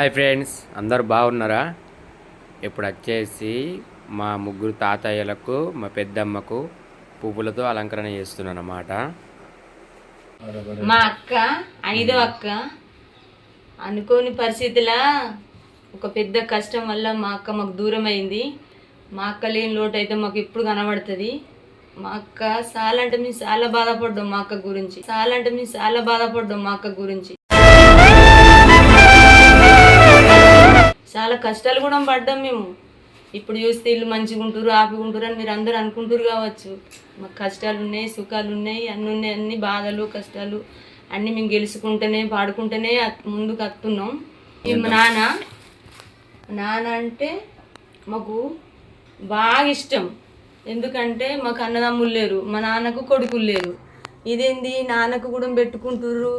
Hi friends అందరు బాగున్నారా? ఇప్పుడు వచ్చేసి మా ముగ్గురు తాతయ్యలకు మా పెద్దమ్మకు పువ్వులతో అలంకరణ చేస్తున్నాను అన్నమాట మా అక్క ఐదో అక్క. అనుకోని పరిస్థితిలా ఒక పెద్ద కష్టం వల్ల మా అక్క మాకు దూరం అయింది మా అక్క లేని లోటు అయితే మాకు ఇప్పుడు కనబడుతుంది. మా అక్క చాలా అంటే మేము చాలా బాధపడ్డాం మా అక్క గురించి. చాలా అంటే మేము చాలా బాధపడ్డాం మా అక్క గురించి. చాలా కష్టాలు కూడా పడ్డాం మేము. ఇప్పుడు చూస్తే ఇల్లు మంచిగా ఉంటారు ఆపిగా ఉంటారు అని మీరు అందరూ అనుకుంటారు కావచ్చు. మాకు కష్టాలు ఉన్నాయి సుఖాలు ఉన్నాయి అన్నీ ఉన్నాయి అన్ని బాధలు కష్టాలు అన్నీ మేము గెలుచుకుంటేనే పాడుకుంటేనే ముందుకు వస్తున్నాం ఈ మా నాన్న నాన్న అంటే మాకు బాగా ఇష్టం. ఎందుకంటే మాకు అన్నదమ్ములు లేరు మా నాన్నకు కొడుకులు లేరు. ఇదేంది? నాన్నకు కూడా పెట్టుకుంటారు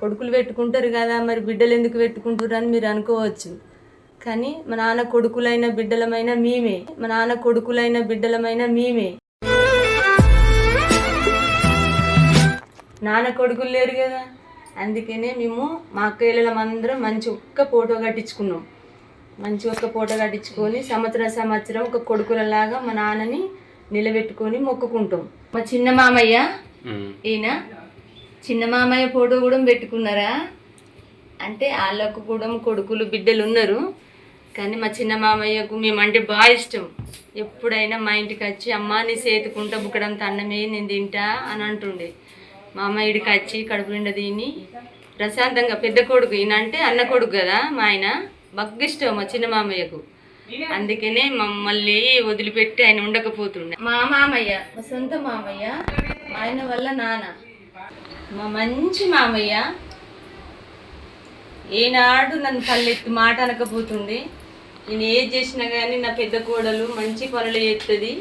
కొడుకులు పెట్టుకుంటారు కదా మరి బిడ్డలు ఎందుకు పెట్టుకుంటారు అని మీరు అనుకోవచ్చు. కానీ మా నాన్న కొడుకులైన బిడ్డలమైన మేమే. మా నాన్న కొడుకులైన బిడ్డలమైన మేమే. నాన్న కొడుకులు లేరు కదా. అందుకనే మేము మా అక్కయ్యలం అందరం మంచి ఒక్క ఫోటో కట్టించుకున్నాం. మంచి ఒక్క ఫోటో కట్టించుకొని సంవత్సరం సంవత్సరం ఒక కొడుకులలాగా మా నాన్నని నిలబెట్టుకొని మొక్కుకుంటాం. మా చిన్న మామయ్య. ఈయన చిన్న మామయ్య ఫోటో కూడా పెట్టుకున్నారా? అంటే వాళ్ళకు కూడా కొడుకులు బిడ్డలు ఉన్నారు. కానీ మా చిన్న మామయ్యకు మేమంటే బాగా ఇష్టం. ఎప్పుడైనా మా ఇంటికి వచ్చి అమ్మ నీ సేతుకుంటా బుక్కడంత అన్నమే నేను తింటా? అని అంటుండే. మా అమ్మ ఇడికి వచ్చి కడుపు నిండా తిని ప్రశాంతంగా పెద్ద కొడుకు ఈయనంటే అన్న కొడుకు కదా మా ఆయన బాగా ఇష్టం మా చిన్న మామయ్యకు. అందుకనే మమ్మల్ని వదిలిపెట్టి ఆయన ఉండకపోతుండే. మా మామయ్య మా సొంత మామయ్య మా ఆయన వల్ల నాన్న. మా మంచి మామయ్య ఏనాడు నన్ను తల్లెత్తి మాట అనకపోతుండే. నేను ఏది చేసినా కానీ నా పెద్ద కోడలు మంచి పనులు చేస్తుంది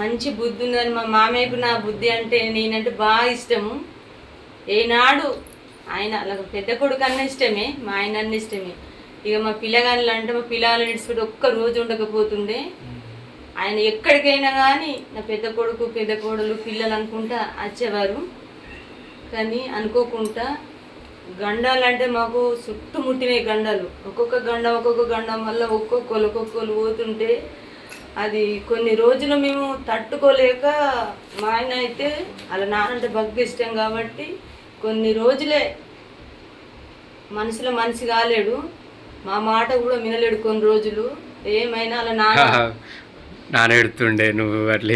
మంచి బుద్ధి ఉందని మా మామయ్యకు నా బుద్ధి అంటే నేనంటే బాగా ఇష్టము. ఏనాడు ఆయన అలా పెద్ద కొడుకు అన్న ఇష్టమే మా ఆయన అన్న ఇష్టమే. ఇక మా పిల్లగాళ్ళు అంటే మా పిల్లగాళ్ళు నడిచిపెట్టి ఒక్క రోజు ఉండకపోతుండే. ఆయన ఎక్కడికైనా కానీ నా పెద్ద కొడుకు పెద్ద కోడలు పిల్లలు అనుకుంటా వచ్చేవారు. కానీ అనుకోకుండా గండాలు అంటే మాకు చుట్టుముట్టినాయి గండాలు. ఒక్కొక్క గండం ఒక్కొక్క గండం వల్ల ఒక్కొక్కరు ఒక్కొక్కరు పోతుంటే అది కొన్ని రోజులు మేము తట్టుకోలేక మా ఆయన అయితే అలా నానంటే బగ్గు ఇష్టం కాబట్టి కొన్ని రోజులే మనసులో మనిషి కాలేడు. మా మాట కూడా వినలేడు కొన్ని రోజులు. ఏమైనా అలా నాన్న ఎడుతుండే నువ్వు అట్లా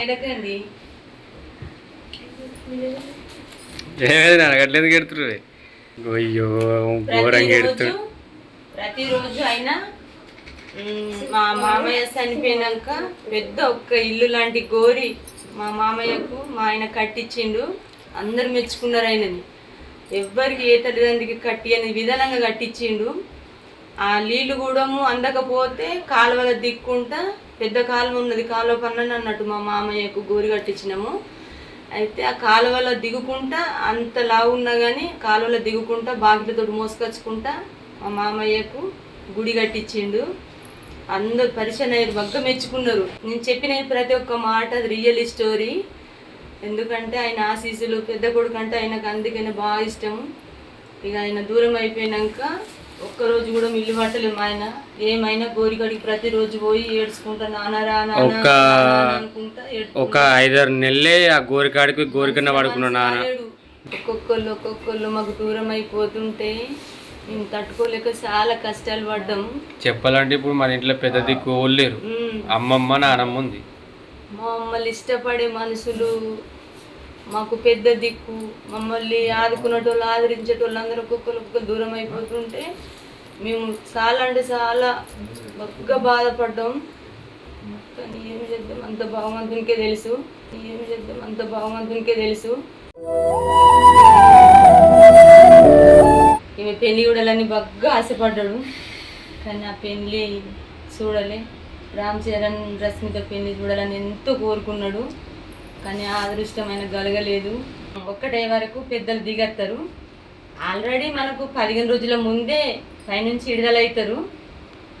ఎడకండి ఏమైంది ఎడుతుర్రు అయ్యో ఘోరంగా ప్రతిరోజు అయినా మ్, మా మామయ్య చనిపోయినాక పెద్ద ఒక్క ఇల్లు లాంటి గోరి మా మామయ్యకు మా ఆయన కట్టించిండు. అందరు మెచ్చుకున్నారు ఆయనని. ఎవ్వరికి ఏ తల్లిదండ్రికి కట్టి అనే విధానంగా కట్టించిండు. ఆ నీళ్ళు కూడా అందకపోతే కాలువల దిక్కుంటా పెద్ద కాలువ ఉన్నది కాలువ పన్నని అన్నట్టు మా మామయ్యకు గోరి కట్టించినాము. అయితే ఆ కాలువలో దిగుకుంటా అంత లావు ఉన్నా కానీ కాలువలో దిగుకుంటా బాగిలతో మోసుకొచ్చుకుంటా మా మామయ్యకు గుడి కట్టించిండు. అందరు పరిచయం అయ్యారు బగ్గ మెచ్చుకున్నారు. నేను చెప్పిన ప్రతి ఒక్క మాట అది రియల్ స్టోరీ. ఎందుకంటే ఆయన ఆశీస్సులు పెద్ద కొడుకు అంటే ఆయనకు అందుకనే బాగా ఇష్టం. ఇక ఆయన దూరం అయిపోయినాక ఒక్కరోజు కూడా మిల్లు పట్టలేము ఆయన. ఏమైనా గోరిగడికి ప్రతిరోజు పోయి ఏడ్చుకుంటా ఒక్క- నాన్న అనుకుంటా ఒక ఐదారు నెలలే ఆ గోరికాడికి గోరికన్న పడుకున్నాడు నాన్న. ఒక్కొక్కళ్ళు ఒక్కొక్కళ్ళు మాకు దూరం అయిపోతుంటే మేము తట్టుకోలేక చాలా కష్టాలు పడ్డాం చెప్పాలంటే ఇప్పుడు మన ఇంట్లో పెద్ద దిక్కు లేరు. అమ్మమ్మ నానమ్మ ఉంది. మమ్మల్ని ఇష్టపడే మనుషులు మాకు పెద్ద దిక్కు మమ్మల్ని ఆదుకునేటోళ్ళు ఆదరించేటోళ్ళు అందరూ ఒక్కొక్కరు ఒక్కొక్క దూరం అయిపోతుంటే మేము చాలా అంటే చాలా బాగా బాధపడ్డాం. కానీ ఏం చేద్దాం అంత భగవంతునికే తెలుసు. ఏం చేద్దాం అంత భగవంతునికే తెలుసు. ఈమె పెళ్ళి చూడాలని బాగా ఆశపడ్డాడు. కానీ ఆ పెళ్ళి చూడలే. రామ్ చరణ్ రష్మిక పెళ్ళి చూడాలని ఎంతో కోరుకున్నాడు. కానీ ఆ అదృష్టమైన గలగలేదు. ఒక్కటే వరకు పెద్దలు దిగత్తారు. ఆల్రెడీ మనకు పదిహేను రోజుల ముందే పైనుంచి విడుదలవుతారు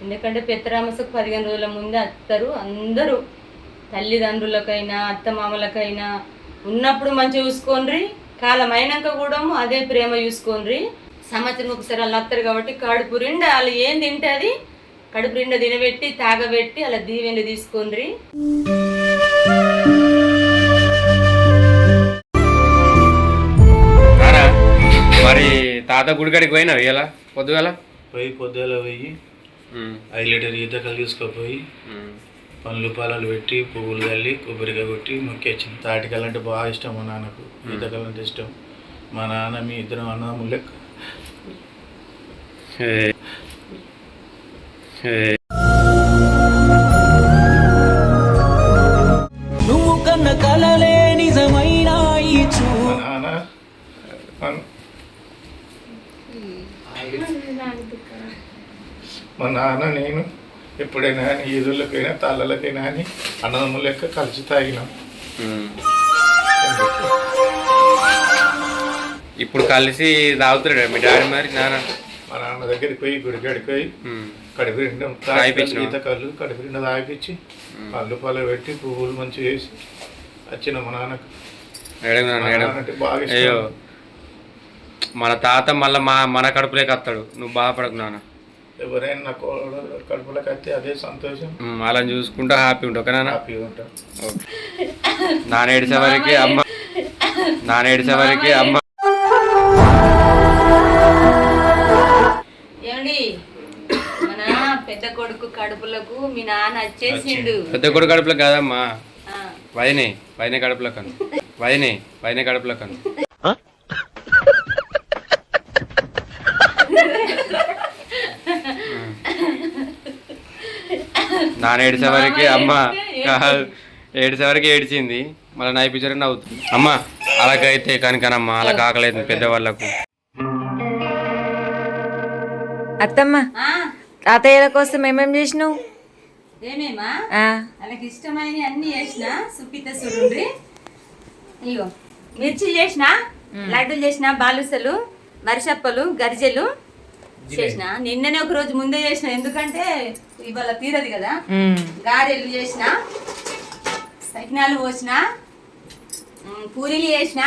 ఎందుకంటే పెత్తరామసకు పదిహేను రోజుల ముందే వస్తారు అందరూ తల్లిదండ్రులకైనా అత్తమామలకైనా ఉన్నప్పుడు మంచిగా చూసుకోండి కాలం అయినాక కూడా అదే ప్రేమ చూసుకోండి సంవత్సరం ఒకసారి వాళ్ళు వస్తారు కాబట్టి కడుపు నిండా వాళ్ళు ఏం తింటే అది కడుపు నిండా తినబెట్టి తాగబెట్టి అలా దీవెన తీసుకోండి రారా మరి తాత గుడికాడికి పోయినావు ఇలా పొద్దుగల? పోయి పొద్దుల పోయి ఐదు లీటర్ ఈతకలు తీసుకుపోయి పండ్లు పాలాలు పెట్టి పువ్వులు చల్లి కొబ్బరికాయ కొట్టి మొక్కేచ్చింది తాటికల్ అంటే బాగా ఇష్టం మా నాన్నకు. ఈతకల్ అంటే ఇష్టం. మా నాన్న మీ ఇద్దరం అన్నదమ్ములు లెక్క. నువ్వు కన్న కలలే నిజమైన మా నాన్న నేను ఎప్పుడైనా కానీ ఈదుళ్ళకైనా తాళ్ళకైనా అని అన్నదమ్ముల లెక్క కలిసి తాగినాం. ఇప్పుడు కలిసి తాగుతున్నాడు మీ డాడీ మరి నాన్న. మా నాన్న దగ్గరికి పోయి గుడికాడికి పోయి ఉమ్. కడుపు నిండా? ఈత కళ్ళు కడుపు నిండా తాగిపించి పళ్ళు పాలు పెట్టి పువ్వులు మంచిగా వేసి వచ్చిన మా నాన్నకు. అంటే బాగా ఇష్టం. మన తాత మళ్ళీ మా మన కడుపులోకి వస్తాడు నువ్వు బాధపడకు నాన్న. ఎవరైనా నా కడుపులోకి వస్తే అదే సంతోషం. అలా చూసుకుంటా హ్యాపీ ఉంటావు ఓకే నాన్న? హ్యాపీగా ఉంటాం. ఓకే. నాన్న ఏడిసే వరకు అమ్మ. నాన్న ఏడిసే వరకు అమ్మ. కొడుకు కడుపులకు మీ నాన్న వచ్చేసిండు. పెద్ద కొడుకు కడుపులో కాదమ్మా. ఆ, వదినే వదినే కడుపులో కను వదినే వదినే కడుపులో కను నాన్న ఏడిసే వరకు అమ్మ కాదు ఏడిసే వరకు ఏడిచింది. మళ్ళీ నైపించడానికి నవ్వుతుంది. అమ్మ అలాగైతే కనుకనమ్మా అలా కాకలేదు పెద్దవాళ్ళకు. అత్తమ్మ. ఆ, తాతయ్యల కోసం ఏమేం చేసినావు? ఏమేమా? ఆ, వాళ్ళకి ఇష్టమైన అన్ని చేసిన సుపిత సుడుండ్రి ఇగో మిర్చి చేసిన లడ్డూలు చేసిన బాలుసలు మరిసప్పలు గరిజెలు చేసిన. నిన్ననే ఒక రోజు ముందే చేసిన ఎందుకంటే ఇవాళ తీరదు కదా. గారెలు చేసిన సకినాలు పోసిన పూరీలు చేసిన.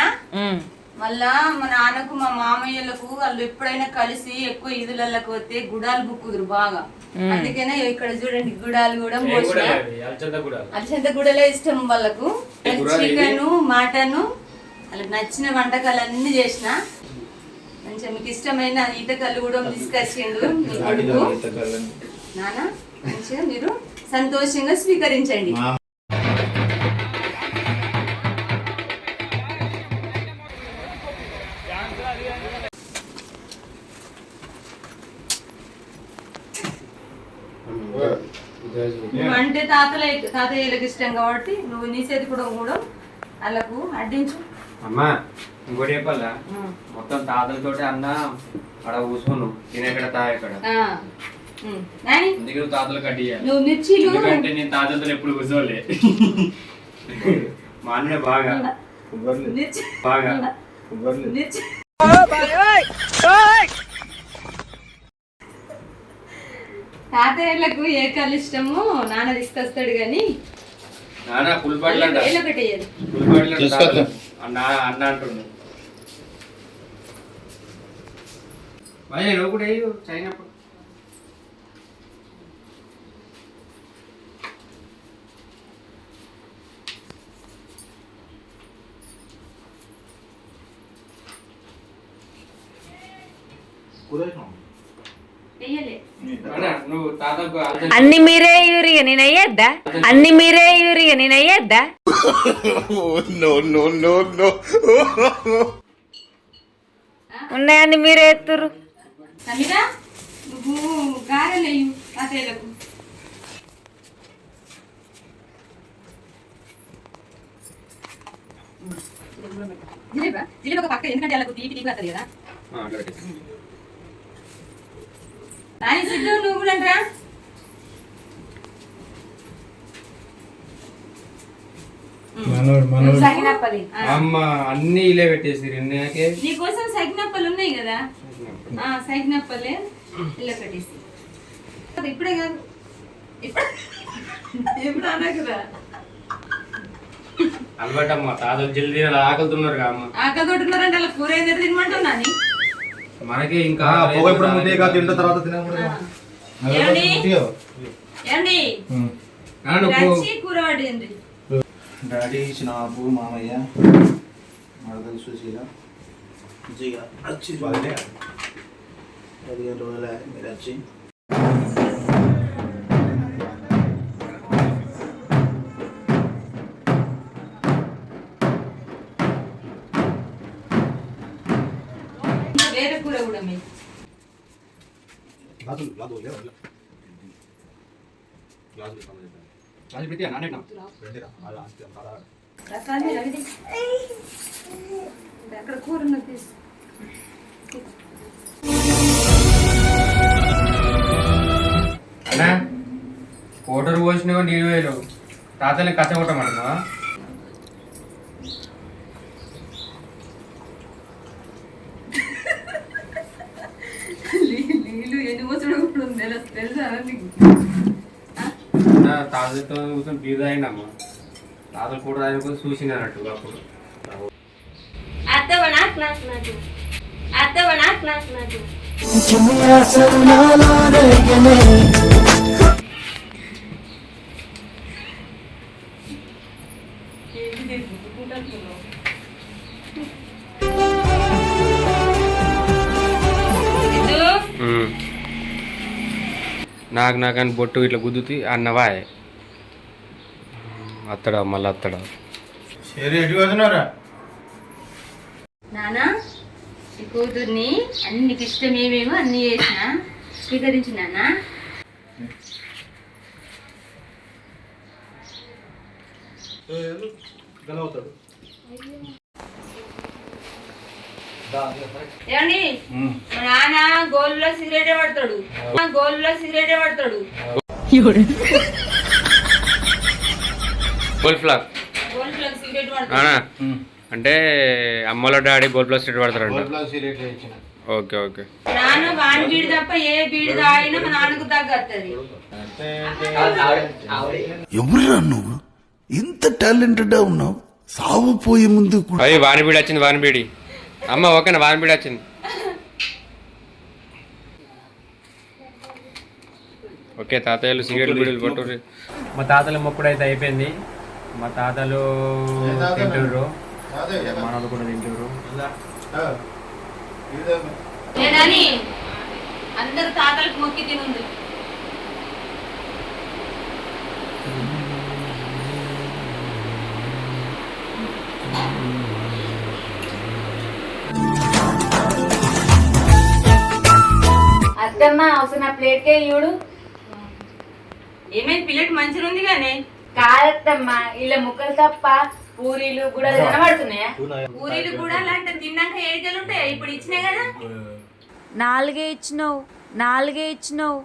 మళ్ళా మా నాన్నకు మా మామయ్యలకు వాళ్ళు ఎప్పుడైనా కలిసి ఎక్కువ ఈదులకి వస్తే గుడాలు బుక్కుదురు బాగా. అందుకనే ఇక్కడ చూడండి గుడాలు కూడా అత్యంత గుడలే ఇష్టం వాళ్ళకు. చికెన్ మటన్ వాళ్ళకి నచ్చిన వంటకాలు అన్ని చేసిన. మంచిగా మీకు ఇష్టమైన ఈతకల్లు కూడా తీసుకొచ్చిండు. నాన్న మంచిగా మీరు సంతోషంగా స్వీకరించండి. తాతల తాతయ్యలకు ఇష్టం కాబట్టి నువ్వు నీ చేతి కూడా కూడా వాళ్ళకు అడ్డించు. అమ్మా ఇంకోటి చెప్పాలా? మొత్తం తాతలతోటి అన్న అక్కడ కూర్చోను. తినేక్కడ తాగక్కడ ఆ. ఉమ్. నాని అందుకే నువ్వు తాతలు కట్టియాలి నువ్వు మిర్చీలు ఎందుకంటే నేను తాతలతో ఎప్పుడు కూర్చోలే. మా అన్నే బాగా. బాగా. మిర్చి. తాతయ్యలకు ఏ కళ్ళు ఇష్టమో నాన్న తీసుకొస్తాడు కానీ నాన్న పులిపడ్లు అంట. అంట తీసుకొద్దాం. అన్న అన్న అంటుండు. మరి నువ్వు కూడా వేయు చైనప్పుడు వెయ్యలే. అన్న, మీరే యూరియా నేను అయ్యేద్దా? అన్ని మీరే యూరియా నేను అయ్యేద్దా? ఉన్నాయన్ని మీరే ఎత్తురు జిలేబా జిలేబా పక్క ఎందుకంటే వాళ్ళకు తీపి తీపి వస్తుంది కదా. నాని సిద్ధు నువ్వు కూడా రా మనోడు మనోడు. సగినప్పలి. అమ్మ అన్ని ఇలే పెట్టేసి రెండుకే నీకోసం సైకినప్పలు ఉన్నాయి కదా. ఆ సైకినప్పలే ఇలా పెట్టేసి. అది ఇప్పుడే కాదు. ఇప్పుడు ఇప్పుడు అనకురా అలవాటమ్మ తాతలు జల్దీ ఆకలితున్నారు అమ్మ. ఆకలి తోటున్నారంటే అలా కూర ఏదో తినమంటున్నా మనకి ఇంకా పొగ ఇప్పుడు ముద్దే కాదు తింటే తర్వాత తినకూడదు డాడీ చిన్నబాబు మామయ్య మరదలు సుశీల మంచిగా వచ్చి పదిహేను రోజులు మీరు వచ్చి వేరే కూర కూడా మీ రసాలు మీరు అవి అక్కడ కూర ఉన్నది కోటరు పోసినావు నీళ్ళు వేలు తాతల్ని కచ్చ కొట్టమంటున్నావా నీళ్ళు ఎన్ని పోసుడు కూడా ఉంది తెలుసు తెలుసా నీకు నా తాతలతో కూర్చొని బీద అయినమ్మా తాతలు కూడా దాని కోసం చూసినారట్టు అప్పుడు. అత్తవ నాకు నాకు నాకు. అత్తవ నాకు నాకు నాకు. ఇదో ఉమ్. నాకు నాకని బొట్టు ఇట్లా గుద్దుతి అన్నవా అత్తడా మళ్ళీ అత్తడా? సరే ఎటు వస్తున్నారా నానా ఈ కూతుర్ని అన్నికి ఇష్టం ఏమేమో అన్ని చేసిన స్వీకరించు నానా? ఏమండి? మా నాన్న గోల్లో సిగరెటే పడతాడు. గోల్లో సిగరెటే పడతాడు. గోల్డ్ ఫ్లాగ్ అంటే అమ్మలో డాడీ గోల్డ్ ప్లస్ స్టేట్ పడతారంట ఓకే ఓకే. నాన్న వాని బీడి తప్ప ఏ బీడి తాగినా మా నాన్నకు తగ్గత్తది. ఎవరురా నువ్వు? ఇంత టాలెంటెడ్ ఉన్నావు? సావు పోయే ముందు కూడా. అయ్యి వానిబీడి వచ్చింది వానిబీడి అమ్మ ఓకేనా? వానిబీడి వచ్చింది. ఓకే తాతయ్యలు సిగరెట్ బీడీలు పట్టుర్రి. మా తాతల మొక్కుడు అయితే అయిపోయింది. మా తాతలు? తింటుర్రు. అదే మనలు కూడా తింటుర్రు. లేదని అందరు తాతలకు మొక్కి తినుంది అత్తమ్మ అవసరం నా ప్లేట్కే చూడు ఏమైంది? పిల్లట్ మంచిగా ఉంది కానీ కాదత్తమ్మ ఇలా ముక్కలు తప్ప పూరీలు కూడా కనబడుతున్నాయా పూరీలు కూడా అలాంటి తిన్నాక ఏడికలు ఉంటాయి? ఇప్పుడు ఇచ్చినాయి కదా? నాలుగే ఇచ్చినావు నాలుగే ఇచ్చినావు.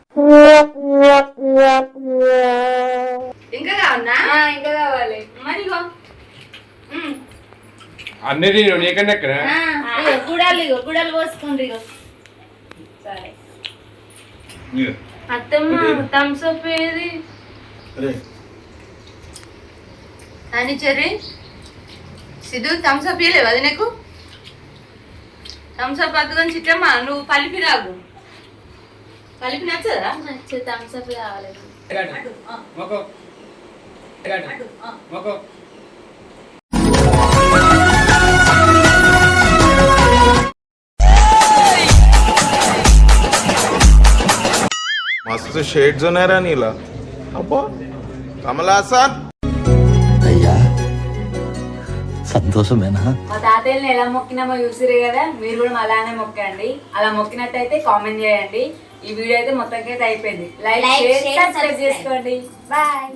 ఇంకా ఆ, ఇంకా కావాలి. మరి ఇగో. ఉమ్. అన్నీ తిను నీకన్నా ఎక్కడ? గుడాలు ఇగో గుడాలు పోసుకోండి ఇగో. సరే. అత్తమ్మ థమ్స్ అప్ ఏది? అని చెర్రి సిద్ధు థమ్స్ అప్ ఇయ్యలేవు అది నీకు థమ్స్ అప్ అద్దుకొని చిట్టమ్మా నువ్వు కలిపి రాగు కలిపి నచ్చదా థమ్స్ అప్ కావాలి మొక్కో మొక్కో मस्त शेड जो नाही राणीला अप्पा कमला असा సంతోషమేనా? మా తాతయ్యని ఎలా మొక్కినామో చూసిరే కదా మీరు కూడా అలానే మొక్కండి. అలా మొక్కినట్టయితే కామెంట్ చేయండి. ఈ వీడియో అయితే మొత్తంకి అయితే అయిపోయింది. Like Like, share share, subscribe. చేసుకోండి. బాయ్